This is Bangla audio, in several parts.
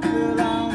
rock around.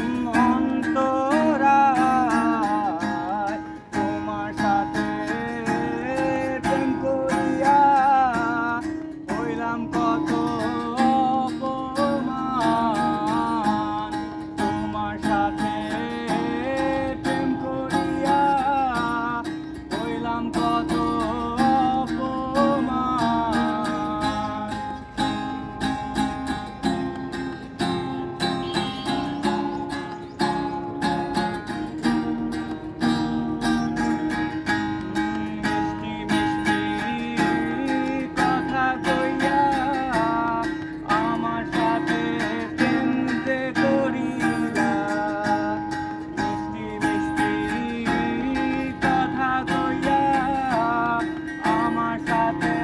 সাথে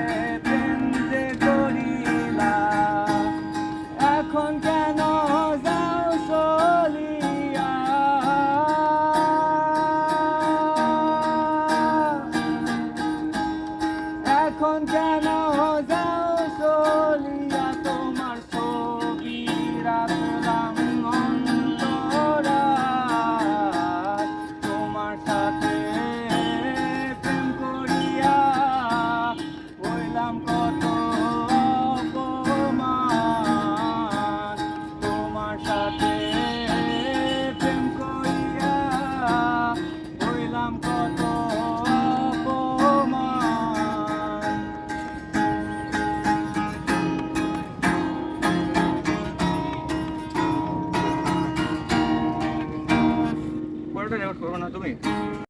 প্রেম যে এখন কেন যাও চলিয়া? এখন কেন পরেরটা রেকর্ড করবে না তুমি?